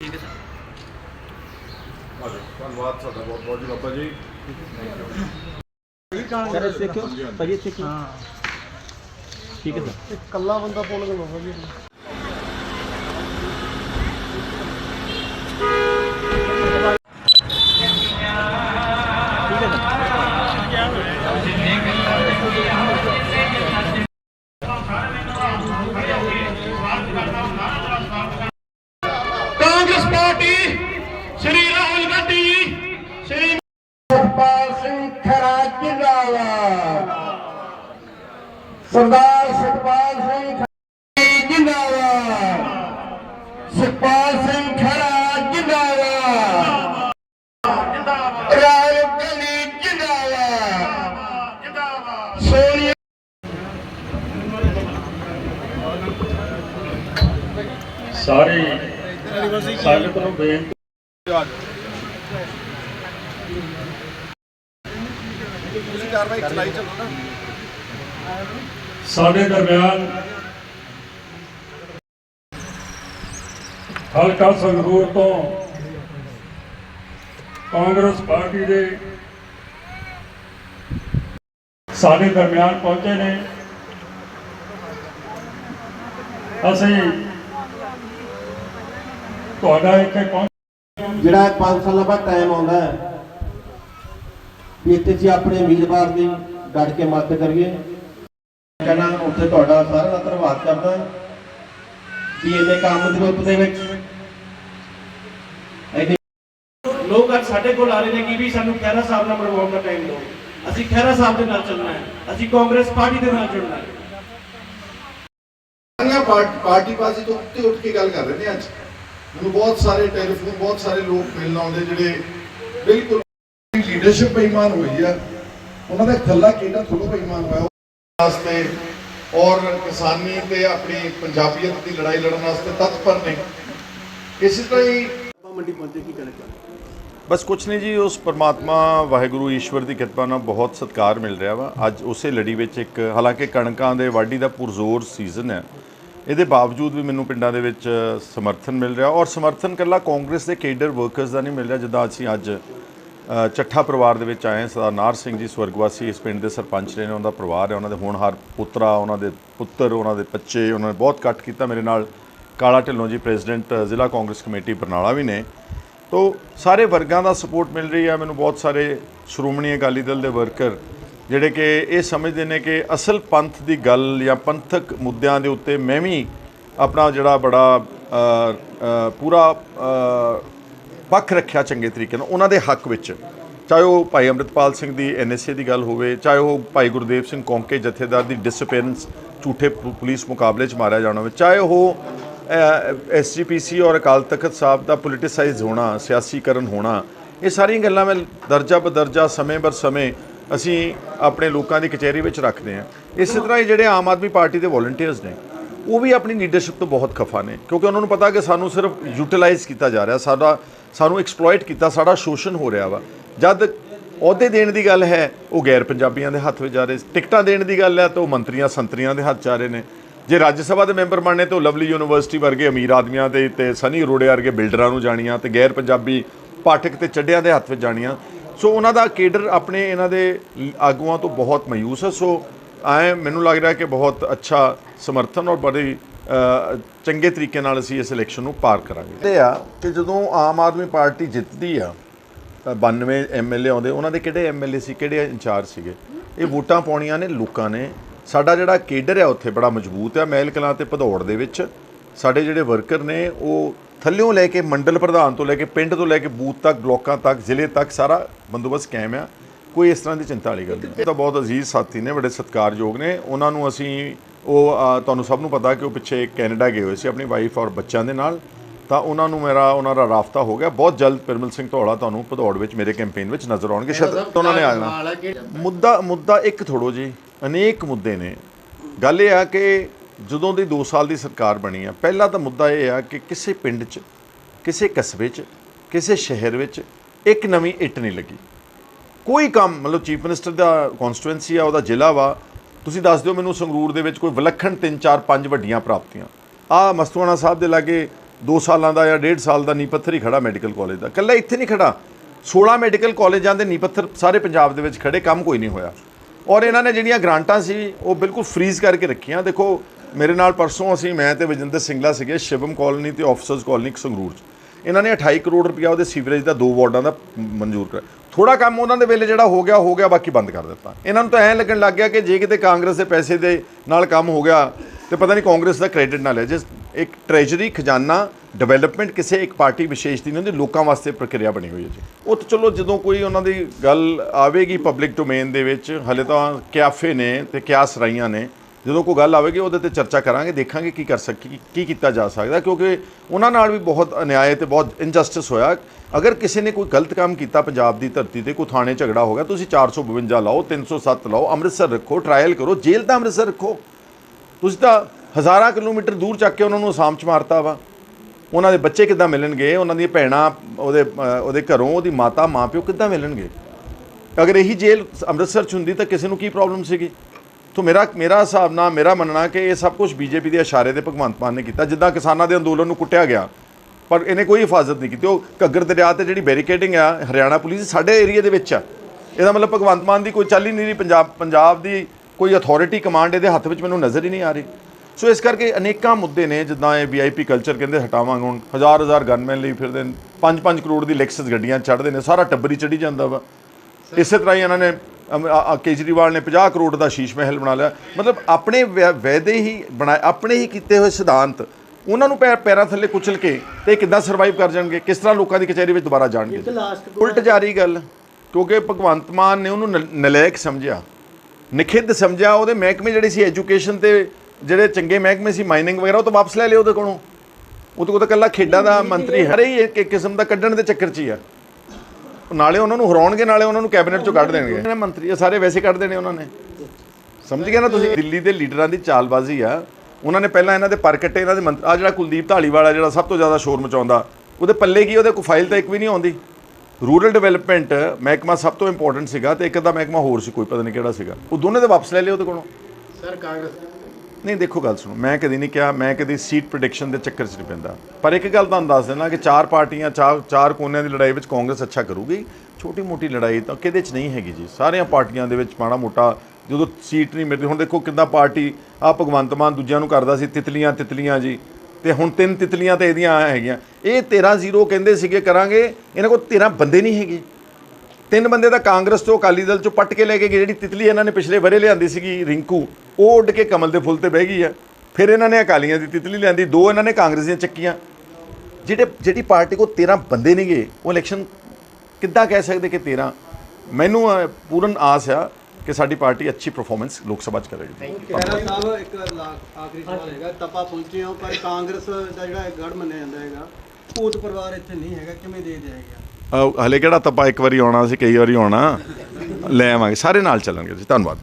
ਠੀਕ ਹੈ ਸਰ। ਹਾਂਜੀ ਧੰਨਵਾਦ ਤੁਹਾਡਾ ਬਹੁਤ ਜੀ ਠੀਕ ਹੈ ਸਰ। ਬੰਦਾ ਫੋਨ ਕਰੂਗਾ ਜੀ। ਸ਼੍ਰੀ ਰਾਹੁਲ ਗਾਂਧੀ ਜੀ ਸ਼੍ਰੀ ਸੁਖਪਾਲ ਸਿੰਘ ਖਰਾ ਜਿੰਦਾਬਾਦ ਸਰਦਾਰ ਸੁਖਪਾਲ ਸਿੰਘ ਖਰਾ ਜਿੰਦਾਬਾਦ ਸੁਖਪਾਲ ਸਿੰਘ ਖਰਾ ਜਿੰਦਾਬਾਦ ਰਾਹੁਲ ਗਾਂਧੀ ਜਿੰਦਾਬਾਦ ਜਿੰਦਾਬਾਦ ਸੋਨੀਆ ਸਾਰੇ ਸੰਗਤ ਨੂੰ ਬੇਨਤੀ ਤੁਸੀਂ ਕਾਰਵਾਈ ਚਲਾਈ ਚੱਲੋ ਨਾ। ਸਾਡੇ ਦਰਮਿਆਨ ਹਲਕਾ ਸੰਗਰੂਰ ਤੋਂ ਕਾਂਗਰਸ ਪਾਰਟੀ ਦੇ ਸਾਡੇ ਦਰਮਿਆਨ ਪਹੁੰਚੇ ਨੇ। ਅਸੀਂ ਤੁਹਾਡਾ ਇੱਥੇ ਪਹੁੰਚ ਜਿਹੜਾ 5 ਸਾਲਾਂ ਬਾਅਦ ਟਾਈਮ ਆਉਂਦਾ ਹੈ, ਵੀ ਇੱਥੇ ਜੀ ਆਪਣੇ ਉਮੀਦਵਾਰ ਦੀ ਡਟ ਕੇ ਮਦਦ ਕਰੀਏ। ਕਹਿੰਦਾ ਉੱਥੇ ਤੁਹਾਡਾ ਸਾਰਿਆਂ ਦਾ ਧੰਨਵਾਦ ਕਰਦਾ ਵੀ ਇਹਨੇ ਕੰਮ ਦੇ ਰੂਪ ਦੇ ਵਿੱਚ। ਲੋਕ ਅੱਜ ਸਾਡੇ ਕੋਲ ਆ ਰਹੇ ਨੇ ਕਿ ਵੀ ਸਾਨੂੰ ਖਹਿਰਾ ਸਾਹਿਬ ਨਾਲ ਮਰਵਾਉਣ ਦਾ ਟਾਈਮ ਦਿਓ। ਅਸੀਂ ਖਹਿਰਾ ਸਾਹਿਬ ਦੇ ਨਾਲ ਚੱਲਣਾ ਹੈ। ਅਸੀਂ ਕਾਂਗਰਸ ਪਾਰਟੀ ਦੇ ਨਾਲ ਜੁੜਨਾ ਹੈ। ਸਾਰੀਆਂ ਪਾਰਟੀ ਤੋਂ ਉੱਤੇ ਉੱਠ ਕੇ ਗੱਲ ਕਰ ਰਹੇ ਨੇ ਅੱਜ। ਮੈਨੂੰ ਬਹੁਤ ਸਾਰੇ ਟੈਲੀਫੋਨ ਬਹੁਤ ਸਾਰੇ ਲੋਕ ਮਿਲਣ ਆਉਂਦੇ ਜਿਹੜੇ ਬਿਲਕੁਲ ਲੀਡਰਸ਼ਿਪ ਬੇਈਮਾਨ ਹੋਈ ਆ। ਉਹਨਾਂ ਦਾ ਥੱਲਾ ਕਿਹੜਾ ਥੋੜਾ ਬੇਈਮਾਨ ਹੋਇਆ। ਉਹ ਵਾਸਤੇ ਔਰ ਕਿਸਾਨੀ ਤੇ ਆਪਣੀ ਪੰਜਾਬੀਅਤ ਦੀ ਲੜਾਈ ਲੜਨ ਵਾਸਤੇ ਤਤਪਰ ਨੇ। ਇਸੇ ਤਰ੍ਹਾਂ ਹੀ ਬਸ ਕੁਛ ਨਹੀਂ ਜੀ ਉਸ ਪਰਮਾਤਮਾ ਵਾਹਿਗੁਰੂ ਈਸ਼ਵਰ ਦੀ ਕਿਰਪਾ ਨਾਲ ਬਹੁਤ ਸਤਿਕਾਰ ਮਿਲ ਰਿਹਾ ਵਾ। ਅੱਜ ਉਸੇ ਲੜੀ ਵਿੱਚ ਇੱਕ ਹਾਲਾਂਕਿ ਕਣਕਾਂ ਦੇ ਵਾਢੀ ਦਾ ਪੁਰਜ਼ੋਰ ਸੀਜ਼ਨ ਹੈ। ਇਹਦੇ ਬਾਵਜੂਦ ਵੀ ਮੈਨੂੰ ਪਿੰਡਾਂ ਦੇ ਵਿੱਚ ਸਮਰਥਨ ਮਿਲ ਰਿਹਾ ਔਰ ਸਮਰਥਨ ਕੱਲਾ ਕਾਂਗਰਸ ਦੇ ਕੇਡਰ ਵਰਕਰਸ ਦਾ ਨਹੀਂ ਮਿਲ ਰਿਹਾ, ਜਿੱਦਾਂ ਅਸੀਂ ਅੱਜ ਚੱਠਾ ਪਰਿਵਾਰ ਦੇ ਵਿੱਚ ਆਏ ਹਾਂ। ਸਰਦਾਰ ਨਾਰ ਸਿੰਘ ਜੀ ਸਵਰਗਵਾਸੀ ਇਸ ਪਿੰਡ ਦੇ ਸਰਪੰਚ ਨੇ, ਉਹਨਾਂ ਦਾ ਪਰਿਵਾਰ ਹੈ, ਉਹਨਾਂ ਦੇ ਹੋਣਹਾਰ ਪੁੱਤਰਾ, ਉਹਨਾਂ ਦੇ ਪੁੱਤਰ, ਉਹਨਾਂ ਦੇ ਬੱਚੇ, ਉਹਨਾਂ ਨੇ ਬਹੁਤ ਇਕੱਠ ਕੀਤਾ ਮੇਰੇ ਨਾਲ ਕਾਲਾ ਢਿੱਲੋਂ ਜੀ ਪ੍ਰੈਜ਼ੀਡੈਂਟ ਜ਼ਿਲ੍ਹਾ ਕਾਂਗਰਸ ਕਮੇਟੀ ਬਰਨਾਲਾ ਵੀ ਨੇ ਤੋ, ਸਾਰੇ ਵਰਗਾਂ ਦਾ ਸਪੋਰਟ ਮਿਲ ਰਹੀ ਹੈ, ਮੈਨੂੰ ਬਹੁਤ ਸਾਰੇ ਸ਼੍ਰੋਮਣੀ ਅਕਾਲੀ ਦਲ ਦੇ ਵਰਕਰ ਜਿਹੜੇ ਕਿ ਇਹ ਸਮਝਦੇ ਨੇ ਕਿ ਅਸਲ ਪੰਥ ਦੀ ਗੱਲ ਜਾਂ ਪੰਥਕ ਮੁੱਦਿਆਂ ਦੇ ਉੱਤੇ ਮੈਂ ਵੀ ਆਪਣਾ ਜਿਹੜਾ ਬੜਾ ਪੂਰਾ ਪੱਖ ਰੱਖਿਆ ਚੰਗੇ ਤਰੀਕੇ ਨਾਲ ਉਹਨਾਂ ਦੇ ਹੱਕ ਵਿੱਚ। ਚਾਹੇ ਉਹ ਭਾਈ ਅੰਮ੍ਰਿਤਪਾਲ ਸਿੰਘ ਦੀ ਐਨਐਸਏ ਦੀ ਗੱਲ ਹੋਵੇ, ਚਾਹੇ ਉਹ ਭਾਈ ਗੁਰਦੇਵ ਸਿੰਘ ਕੌਂਕੇ ਜਥੇਦਾਰ ਦੀ ਡਿਸਪੈਰੈਂਸ ਝੂਠੇ ਪੁਲਿਸ ਮੁਕਾਬਲੇ 'ਚ ਮਾਰਿਆ ਜਾਣਾ ਹੋਵੇ, ਚਾਹੇ ਉਹ ਐਸਜੀਪੀਸੀ ਔਰ ਅਕਾਲ ਤਖਤ ਸਾਹਿਬ ਦਾ ਪੋਲਿਟਿਸਾਈਜ਼ ਹੋਣਾ, ਸਿਆਸੀਕਰਨ ਹੋਣਾ, ਇਹ ਸਾਰੀਆਂ ਗੱਲਾਂ ਮੈਂ ਦਰਜਾ ਬਦਰਜਾ ਸਮੇਂ ਬਰ ਸਮੇਂ ਅਸੀਂ ਆਪਣੇ ਲੋਕਾਂ ਦੀ ਕਚਹਿਰੀ ਵਿੱਚ ਰੱਖਦੇ ਹਾਂ। ਇਸੇ ਤਰ੍ਹਾਂ ਹੀ ਜਿਹੜੇ ਆਮ ਆਦਮੀ ਪਾਰਟੀ ਦੇ ਵੋਲੰਟੀਅਰਸ ਨੇ, ਉਹ ਵੀ ਆਪਣੀ ਲੀਡਰਸ਼ਿਪ ਤੋਂ ਬਹੁਤ ਖਫਾ ਨੇ। ਕਿਉਂਕਿ ਉਹਨਾਂ ਨੂੰ ਪਤਾ ਕਿ ਸਾਨੂੰ ਸਿਰਫ ਯੂਟਿਲਾਈਜ਼ ਕੀਤਾ ਜਾ ਰਿਹਾ, ਸਾਡਾ, ਸਾਨੂੰ ਐਕਸਪਲੋਇਟ ਕੀਤਾ, ਸਾਡਾ ਸ਼ੋਸ਼ਣ ਹੋ ਰਿਹਾ ਵਾ। ਜਦ ਅਹੁਦੇ ਦੇਣ ਦੀ ਗੱਲ ਹੈ, ਉਹ ਗੈਰ ਪੰਜਾਬੀਆਂ ਦੇ ਹੱਥ ਵਿੱਚ ਜਾ ਰਹੇ, ਟਿਕਟਾਂ ਦੇਣ ਦੀ ਗੱਲ ਹੈ ਤਾਂ ਉਹ ਮੰਤਰੀਆਂ, ਸੰਤਰੀਆਂ ਦੇ ਹੱਥ ਜਾ ਰਹੇ ਨੇ। ਜੇ ਰਾਜ ਸਭਾ ਦੇ ਮੈਂਬਰ ਬਣਨੇ ਤਾਂ ਉਹ ਲਵਲੀ ਯੂਨੀਵਰਸਿਟੀ ਵਰਗੇ ਅਮੀਰ ਆਦਮੀਆਂ ਦੇ ਤੇ ਸਨੀ ਅਰੋੜੇ ਵਰਗੇ ਬਿਲਡਰਾਂ ਨੂੰ ਜਾਣੀਆਂ ਤੇ ਗੈਰ ਪੰਜਾਬੀ ਪਾਠਕ ਤੇ ਚੱਡਿਆਂ ਦੇ ਹੱਥ ਵਿੱਚ ਜਾਣੀਆਂ। ਸੋ ਉਹਨਾਂ ਦਾ ਕੇਡਰ ਆਪਣੇ ਇਹਨਾਂ ਦੇ ਆਗੂਆਂ ਤੋਂ ਬਹੁਤ ਮਾਯੂਸ ਹੈ। ਸੋ ਐ ਮੈਨੂੰ ਲੱਗ ਰਿਹਾ ਕਿ ਬਹੁਤ ਅੱਛਾ ਸਮਰਥਨ ਔਰ ਬੜੀ ਚੰਗੇ ਤਰੀਕੇ ਨਾਲ ਅਸੀਂ ਇਸ ਇਲੈਕਸ਼ਨ ਨੂੰ ਪਾਰ ਕਰਾਂਗੇ। ਤੇ ਆ ਕਿ ਜਦੋਂ ਆਮ ਆਦਮੀ ਪਾਰਟੀ ਜਿੱਤਦੀ ਆ ਅ, 92 ਐਮਐਲਏ ਆਉਂਦੇ ਉਹਨਾਂ ਦੇ ਕਿਹੜੇ ਐਮਐਲਏ ਸੀ ਕਿਹੜੇ ਇੰਚਾਰਜ ਸੀਗੇ? ਇਹ ਵੋਟਾਂ ਪਾਉਣੀਆਂ ਨੇ ਲੋਕਾਂ ਨੇ। ਸਾਡਾ ਜਿਹੜਾ ਕੇਡਰ ਹੈ ਉੱਥੇ ਬੜਾ ਮਜ਼ਬੂਤ ਹੈ ਮਹਿਲ ਕਲਾਂ ਤੇ ਭਦੌੜ ਦੇ ਵਿੱਚ ਸਾਡੇ ਜਿਹੜੇ ਵਰਕਰ ਨੇ ਉਹ ਥੱਲਿਓਂ ਲੈ ਕੇ ਮੰਡਲ ਪ੍ਰਧਾਨ ਤੋਂ ਲੈ ਕੇ ਪਿੰਡ ਤੋਂ ਲੈ ਕੇ ਬੂਥ ਤੱਕ ਬਲੋਕਾਂ ਤੱਕ ਜ਼ਿਲ੍ਹੇ ਤੱਕ ਸਾਰਾ ਬੰਦੋਬਸਤ ਕਾਇਮ ਆ। ਕੋਈ ਇਸ ਤਰ੍ਹਾਂ ਦੀ ਚਿੰਤਾ ਵਾਲੀ ਗੱਲ ਨਹੀਂ। ਇਹ ਤਾਂ ਬਹੁਤ ਅਜ਼ੀਜ਼ ਸਾਥੀ ਨੇ ਬੜੇ ਸਤਿਕਾਰਯੋਗ ਨੇ। ਉਹਨਾਂ ਨੂੰ ਅਸੀਂ ਉਹ ਤੁਹਾਨੂੰ ਸਭ ਨੂੰ ਪਤਾ ਕਿ ਉਹ ਪਿੱਛੇ ਕੈਨੇਡਾ ਗਏ ਹੋਏ ਸੀ ਆਪਣੀ ਵਾਈਫ ਔਰ ਬੱਚਿਆਂ ਦੇ ਨਾਲ। ਤਾਂ ਉਹਨਾਂ ਨੂੰ ਮੇਰਾ ਉਹਨਾਂ ਦਾ ਰਾਫਤਾ ਹੋ ਗਿਆ। ਬਹੁਤ ਜਲਦ ਪਿਰਮਲ ਸਿੰਘ ਧੌਲਾ ਤੁਹਾਨੂੰ ਭਦੌੜ ਵਿੱਚ ਮੇਰੇ ਕੈਂਪੇਨ ਵਿੱਚ ਨਜ਼ਰ ਆਉਣਗੇ। ਸ਼ਾਇਦ ਉਹਨਾਂ ਨੇ ਆ ਜਾਣਾ ਮੁੱਦਾ ਮੁੱਦਾ ਇੱਕ ਥੋੜੋ ਜੀ ਅਨੇਕ ਮੁੱਦੇ ਨੇ। ਗੱਲ ਇਹ ਆ ਕਿ ਜਦੋਂ ਦੀ 2 ਸਾਲ ਦੀ ਸਰਕਾਰ ਬਣੀ ਆ, ਪਹਿਲਾ ਤਾਂ ਮੁੱਦਾ ਇਹ ਆ ਕਿ ਕਿਸੇ ਪਿੰਡ 'ਚ, ਕਿਸੇ ਕਸਬੇ 'ਚ, ਕਿਸੇ ਸ਼ਹਿਰ ਵਿੱਚ ਇੱਕ ਨਵੀਂ ਇੱਟ ਨਹੀਂ ਲੱਗੀ। ਕੋਈ ਕੰਮ, ਮਤਲਬ ਚੀਫ ਮਿਨਿਸਟਰ ਦਾ ਕਨਸਟੀਟੂਐਂਸੀ ਆ, ਉਹਦਾ ਜ਼ਿਲ੍ਹਾ ਵਾ, ਤੁਸੀਂ ਦੱਸ ਦਿਓ ਮੈਨੂੰ ਸੰਗਰੂਰ ਦੇ ਵਿੱਚ ਕੋਈ ਵਿਲੱਖਣ 3 4 5 ਵੱਡੀਆਂ ਪ੍ਰਾਪਤੀਆਂ। ਆ ਮਸਤੂਆਣਾ ਸਾਹਿਬ ਦੇ ਲਾਗੇ 2 ਸਾਲਾਂ ਦਾ ਜਾਂ 1.5 ਸਾਲ ਦਾ ਨੀਂਹ ਪੱਥਰ ਹੀ ਖੜਾ ਮੈਡੀਕਲ ਕਾਲਜ ਦਾ। ਕੱਲਾ ਇੱਥੇ ਨਹੀਂ ਖੜਾ। 16 ਮੈਡੀਕਲ ਕਾਲਜਾਂ ਦੇ ਨੀਂਹ ਪੱਥਰ ਸਾਰੇ ਪੰਜਾਬ ਦੇ ਵਿੱਚ ਖੜੇ, ਕੰਮ ਕੋਈ ਨਹੀਂ ਹੋਇਆ। ਔਰ ਇਹਨਾਂ ਨੇ ਜਿਹੜੀਆਂ ਗ੍ਰਾਂਟਾਂ ਸੀ, ਉਹ ਬਿਲਕੁਲ ਫ੍ਰੀਜ਼ ਕਰਕੇ ਰੱਖੀਆਂ। ਦੇਖੋ ਮੇਰੇ ਨਾਲ ਪਰਸੋਂ ਅਸੀਂ, ਮੈਂ ਤੇ ਵਿਜਿੰਦਰ ਸਿੰਗਲਾ ਸੀਗੇ, ਸ਼ਿਵਮ ਕਾਲੋਨੀ ਤੇ ਆਫਸਰਸ ਕਾਲੋਨੀ ਸੰਗਰੂਰ 'ਚ। ਇਹਨਾਂ ਨੇ 28 ਕਰੋੜ ਰੁਪਇਆ ਉਹਦੇ ਸੀਵਰੇਜ ਦਾ ਦੋ ਵਾਰਡਾਂ ਦਾ ਮਨਜ਼ੂਰ ਕਰਾਇਆ। ਥੋੜਾ ਕੰਮ ਉਹਨਾਂ ਦੇ ਵੇਲੇ ਜਿਹੜਾ ਹੋ ਗਿਆ ਹੋ ਗਿਆ, ਬਾਕੀ ਬੰਦ ਕਰ ਦਿੱਤਾ। ਇਹਨਾਂ ਨੂੰ ਤਾਂ ਐਂ ਲੱਗਣ ਲੱਗ ਗਿਆ ਕਿ ਜੇ ਕਿਤੇ ਕਾਂਗਰਸ ਦੇ ਪੈਸੇ ਦੇ ਨਾਲ ਕੰਮ ਹੋ ਗਿਆ, ਤੇ ਪਤਾ ਨਹੀਂ ਕਾਂਗਰਸ ਦਾ ਕ੍ਰੈਡਿਟ ਨਾ ਲੈ ਜਿਸ ਇੱਕ ਟ੍ਰੈਜਰੀ ਖਜ਼ਾਨਾ ਡਿਵੈਲਪਮੈਂਟ ਕਿਸੇ ਇੱਕ ਪਾਰਟੀ ਵਿਸ਼ੇਸ਼ ਦੀ ਨਹੀਂ ਹੁੰਦੀ, ਲੋਕਾਂ ਵਾਸਤੇ ਪ੍ਰਕਿਰਿਆ ਬਣੀ ਹੋਈ ਹੈ ਜੀ। ਉਹ ਤਾਂ ਚਲੋ ਜਦੋਂ ਕੋਈ ਉਹਨਾਂ ਦੀ ਗੱਲ ਆਵੇਗੀ ਪਬਲਿਕ ਡੋਮੇਨ ਦੇ ਵਿੱਚ, ਹਲੇ ਤਾਂ ਕਿਆਫੇ ਨੇ ਤੇ ਕਿਆਸ ਰਾਈਆਂ ਨੇ ਜਦੋਂ ਕੋਈ ਗੱਲ ਆਵੇਗੀ, ਉਹਦੇ ਤੇ ਚਰਚਾ ਕਰਾਂਗੇ, ਦੇਖਾਂਗੇ ਕੀ ਕਰ ਸਕੀ, ਕੀ ਕੀਤਾ ਜਾ ਸਕਦਾ, ਕਿਉਂਕਿ ਉਹਨਾਂ ਨਾਲ ਵੀ ਬਹੁਤ ਅਨਿਆਏ ਤੇ ਬਹੁਤ ਇਨਜਸਟਿਸ ਹੋਇਆ। ਅਗਰ ਕਿਸੇ ਨੇ ਕੋਈ ਗਲਤ ਕੰਮ ਕੀਤਾ ਪੰਜਾਬ ਦੀ ਧਰਤੀ ਤੇ, ਕੋਈ ਥਾਣੇ ਝਗੜਾ ਹੋ ਗਿਆ, ਤੁਸੀਂ 452 ਲਾਓ 307 ਲਾਓ, ਅੰਮ੍ਰਿਤਸਰ ਰੱਖੋ ਟ੍ਰਾਇਲ ਕਰੋ, ਜੇਲ੍ਹ ਤਾਂ ਅੰਮ੍ਰਿਤਸਰ ਰੱਖੋ। ਤੁਸੀਂ ਤਾਂ ਹਜ਼ਾਰਾਂ ਕਿਲੋਮੀਟਰ ਦੂਰ ਚੱਕ ਕੇ ਉਹਨਾਂ ਨੂੰ ਅਸਾਮ ਚ ਮਾਰਤਾ ਵਾ। ਉਹਨਾਂ ਦੇ ਬੱਚੇ ਕਿੱਦਾਂ ਮਿਲਣਗੇ? ਉਹਨਾਂ ਦੀਆਂ ਭੈਣਾਂ, ਉਹਦੇ ਉਹਦੇ ਘਰੋਂ, ਉਹਦੀ ਮਾਤਾ, ਮਾਪਿਓ ਕਿੱਦਾਂ ਮਿਲਣਗੇ? ਅਗਰ ਇਹੀ ਜੇਲ੍ਹ ਅੰਮ੍ਰਿਤਸਰ ਚ ਹੁੰਦੀ ਤਾਂ ਕਿਸੇ ਨੂੰ ਕੀ ਪ੍ਰੋਬਲਮ ਸੀਗੀ? ਤੋਂ ਮੇਰਾ ਮੇਰਾ ਹਿਸਾਬ ਨਾਲ ਮੇਰਾ ਮੰਨਣਾ ਕਿ ਇਹ ਸਭ ਕੁਝ ਬੀਜੇਪੀ ਦੇ ਇਸ਼ਾਰੇ ਤੇ ਭਗਵੰਤ ਮਾਨ ਨੇ ਕੀਤਾ। ਜਿੱਦਾਂ ਕਿਸਾਨਾਂ ਦੇ ਅੰਦੋਲਨ ਨੂੰ ਕੁੱਟਿਆ ਗਿਆ ਪਰ ਇਹਨੇ ਕੋਈ ਹਿਫਾਜ਼ਤ ਨਹੀਂ ਕੀਤੀ। ਉਹ ਘੱਗਰ ਦਰਿਆ ਤੇ ਜਿਹੜੀ ਬੈਰੀਕੇਡਿੰਗ ਆ ਹਰਿਆਣਾ ਪੁਲਿਸ ਸਾਡੇ ਏਰੀਆ ਦੇ ਵਿੱਚ ਆ। ਇਹਦਾ ਮਤਲਬ ਭਗਵੰਤ ਮਾਨ ਦੀ ਕੋਈ ਚੱਲ ਹੀ ਨਹੀਂ ਰਹੀ। ਪੰਜਾਬ ਪੰਜਾਬ ਦੀ ਕੋਈ ਅਥਾਰਟੀ ਕਮਾਂਡ ਇਹਦੇ ਹੱਥ ਵਿੱਚ ਮੈਨੂੰ ਨਜ਼ਰ ਹੀ ਨਹੀਂ ਆ ਰਹੀ। ਸੋ ਇਸ ਕਰਕੇ ਅਨੇਕਾਂ ਮੁੱਦੇ ਨੇ ਜਿੱਦਾਂ ਇਹ ਵੀਆਈਪੀ ਕਲਚਰ ਕਹਿੰਦੇ ਹਟਾਵਾਂਗੇ ਹੁਣ। ਹਜ਼ਾਰ ਹਜ਼ਾਰ ਗਨਮੈਨ ਲਈ ਫਿਰਦੇ ਨੇ। 5-5 ਕਰੋੜ ਦੀ ਲੈਕਸਸ ਗੱਡੀਆਂ ਚੜ੍ਹਦੇ ਨੇ। ਸਾਰਾ ਟੱਬਰ ਚੜੀ ਜਾਂਦਾ ਵਾ। ਇਸੇ ਤਰ੍ਹਾਂ ਹੀ ਇਹਨਾਂ ਨੇ ਕੇਜਰੀਵਾਲ ਨੇ 50 ਕਰੋੜ ਦਾ ਸ਼ੀਸ਼ ਮਹਿਲ ਬਣਾ ਲਿਆ। ਮਤਲਬ ਆਪਣੇ ਵਾਅਦੇ ਹੀ ਬਣਾਏ ਆਪਣੇ ਹੀ ਕੀਤੇ ਹੋਏ ਸਿਧਾਂਤ ਉਹਨਾਂ ਨੂੰ ਪੈਰ ਥੱਲੇ ਕੁਚਲ ਕੇ ਤੇ ਕਿੱਦਾਂ ਸਰਵਾਈਵ ਕਰ ਜਾਣਗੇ? ਕਿਸ ਤਰ੍ਹਾਂ ਲੋਕਾਂ ਦੀ ਕਚਹਿਰੀ ਵਿੱਚ ਦੁਬਾਰਾ ਜਾਣਗੇ? ਉਲਟ ਜਾ ਰਹੀ ਗੱਲ ਕਿਉਂਕਿ ਭਗਵੰਤ ਮਾਨ ਨੇ ਉਹਨੂੰ ਨਲ- ਨਲਾਇਕ ਸਮਝਿਆ ਨਿਖਿੱਧ ਸਮਝਿਆ ਉਹਦੇ ਮਹਿਕਮੇ ਜਿਹੜੇ ਸੀ ਐਜੂਕੇਸ਼ਨ ਤੇ ਜਿਹੜੇ ਚੰਗੇ ਮਹਿਕਮੇ ਸੀ ਮਾਈਨਿੰਗ ਵਗੈਰਾ ਉਹ ਤਾਂ ਵਾਪਸ ਲੈ ਲਿਆ ਉਹਦੇ ਕੋਲੋਂ। ਉਹ ਤਾਂ ਇਕੱਲਾ ਖੇਡਾਂ ਦਾ ਮੰਤਰੀ ਹੈ। ਹੀ ਇੱਕ ਇੱਕ ਕਿਸਮ ਦਾ ਕੱਢਣ ਦੇ ਚੱਕਰ 'ਚ ਹੀ ਆ। ਨਾਲੇ ਉਹਨਾਂ ਨੂੰ ਹਰਾਉਣਗੇ ਨਾਲੇ ਉਹਨਾਂ ਨੂੰ ਕੈਬਨਿਟ ਚੋਂ ਕੱਢ ਦੇਣਗੇ। ਇਹ ਮੰਤਰੀ ਇਹ ਸਾਰੇ ਵੈਸੇ ਕੱਢ ਦੇਣੇ ਉਹਨਾਂ ਨੇ। ਸਮਝ ਗਏ ਨਾ ਤੁਸੀਂ? ਦਿੱਲੀ ਦੇ ਲੀਡਰਾਂ ਦੀ ਚਾਲਬਾਜ਼ੀ ਆ। ਉਹਨਾਂ ਨੇ ਪਹਿਲਾਂ ਇਹਨਾਂ ਦੇ ਪਰ ਕੱਟੇ ਇਹਨਾਂ ਦੇ ਆ ਜਿਹੜਾ ਕੁਲਦੀਪ ਢਾਲੀਵਾਲਾ ਜਿਹੜਾ ਸਭ ਤੋਂ ਜ਼ਿਆਦਾ ਸ਼ੋਰ ਮਚਾਉਂਦਾ ਉਹਦੇ ਪੱਲੇ ਕੀ ਉਹਦੇ ਕੋਈ ਫਾਈਲ ਤਾਂ ਇੱਕ ਵੀ ਨਹੀਂ ਆਉਂਦੀ। ਰੂਰਲ ਡਿਵੈਲਪਮੈਂਟ ਮਹਿਕਮਾ ਸਭ ਤੋਂ ਇੰਪੋਰਟੈਂਟ ਸੀਗਾ ਤੇ ਇੱਕ ਦਾ ਮਹਿਕਮਾ ਹੋਰ ਸੀ ਕੋਈ ਪਤਾ ਨਹੀਂ ਕਿਹੜਾ ਸੀਗਾ। ਉਹ ਦੋਨੇ ਦੇ ਵਾਪਸ ਲੈ ਲਏ ਉਹਦੇ ਕੋਲੋਂ। ਸਰ ਕਾਂਗਰਸ ਨਹੀਂ, ਦੇਖੋ ਗੱਲ ਸੁਣੋ। ਮੈਂ ਕਦੀ ਨਹੀਂ ਕਿਹਾ, ਮੈਂ ਕਦੀ ਸੀਟ ਪ੍ਰੈਡਿਕਸ਼ਨ ਦੇ ਚੱਕਰ 'ਚ ਨਹੀਂ ਪੈਂਦਾ। ਪਰ ਇੱਕ ਗੱਲ ਤੁਹਾਨੂੰ ਦੱਸ ਦੇਣਾ ਕਿ ਚਾਰ ਪਾਰਟੀਆਂ, ਚਾਰ ਚਾਰ ਕੋਨਿਆਂ ਦੀ ਲੜਾਈ ਵਿੱਚ ਕਾਂਗਰਸ ਅੱਛਾ ਕਰੂਗੀ। ਛੋਟੀ ਮੋਟੀ ਲੜਾਈ ਤਾਂ ਕਿਹਦੇ 'ਚ ਨਹੀਂ ਹੈਗੀ ਜੀ। ਸਾਰੀਆਂ ਪਾਰਟੀਆਂ ਦੇ ਵਿੱਚ ਮਾੜਾ ਮੋਟਾ ਜਦੋਂ ਸੀਟ ਨਹੀਂ ਮਿਲਦੀ, ਹੁਣ ਦੇਖੋ ਕਿੱਦਾਂ ਪਾਰਟੀ ਆ ਭਗਵੰਤ ਮਾਨ ਦੂਜਿਆਂ ਨੂੰ ਕਰਦਾ ਸੀ, ਤਿਤਲੀਆਂ ਤਿਤਲੀਆਂ ਜੀ। ਤੇ ਹੁਣ ਤਿੰਨ ਤਿਤਲੀਆਂ ਤੇ ਇਹਦੀਆਂ ਹੈਗੀਆਂ। ਇਹ 13 ਜ਼ੀਰੋ ਕਹਿੰਦੇ ਸੀਗੇ ਕਰਾਂਗੇ, ਇਹਨਾਂ ਕੋਲ 13 ਬੰਦੇ ਨਹੀਂ ਹੈਗੇ। ਤਿੰਨ ਬੰਦੇ ਤਾਂ ਕਾਂਗਰਸ ਤੋਂ ਅਕਾਲੀ ਦਲ ਚੋਂ ਪੱਟ ਕੇ ਲੈ ਕੇ ਗਏ ਜਿਹੜੀ ਤਿਤਲੀ ਇਹਨਾਂ ਨੇ ਪਿਛਲੇ ਵਰੇ ਲਿਆਂਦੀ ਸੀਗੀ ਰਿੰਕੂ ਉਹ ਉੱਡ ਕੇ ਕਮਲ ਦੇ ਫੁੱਲ ਤੇ ਬਹਿ ਗਈ ਆ। ਫਿਰ ਇਹਨਾਂ ਨੇ ਅਕਾਲੀਆਂ ਦੀ ਤਿਤਲੀ ਲਿਆਂਦੀ ਦੋ ਇਹਨਾਂ ਨੇ ਕਾਂਗਰਸ ਦੀਆਂ ਚੱਕੀਆਂ। ਜਿਹੜੇ ਜਿਹੜੀ ਪਾਰਟੀ ਕੋਲ 13 ਬੰਦੇ ਨਹੀਂ ਗਏ ਉਹ ਇਲੈਕਸ਼ਨ ਕਿੱਦਾਂ ਕਹਿ ਸਕਦੇ ਕਿ 13 ਮੈਨੂੰ ਪੂਰਨ ਆਸ ਆ ਕਿ ਸਾਡੀ ਪਾਰਟੀ ਅੱਛੀ ਪਰਫਾਰਮੈਂਸ ਲੋਕ ਸਭਾ 'ਚ ਕਰੇਗੀ ਖਹਿਰਾ ਸਾਹਿਬ ਇੱਕ ਆਖਰੀ ਸਵਾਲ ਹੈਗਾ ਤਪਾ ਪਹੁੰਚੇ ਹੋ ਪਰ ਕਾਂਗਰਸ ਦਾ ਜਿਹੜਾ ਗੜ ਮੰਨਿਆ ਜਾਂਦਾ ਹੈਗਾ ਭੂਤ ਪਰਿਵਾਰ ਇੱਥੇ ਨਹੀਂ ਹੈਗਾ ਕਿਵੇਂ ਦੇ ਅ, ਹਲੇ ਕਿਹੜਾ ਤਪਾ ਇੱਕ ਵਾਰੀ ਆਉਣਾ ਸੀ ਕਈ ਵਾਰੀ ਆਉਣਾ, ਲੈ ਆਵਾਂਗੇ, ਸਾਰੇ ਨਾਲ ਚੱਲਣਗੇ ਜੀ ਧੰਨਵਾਦ।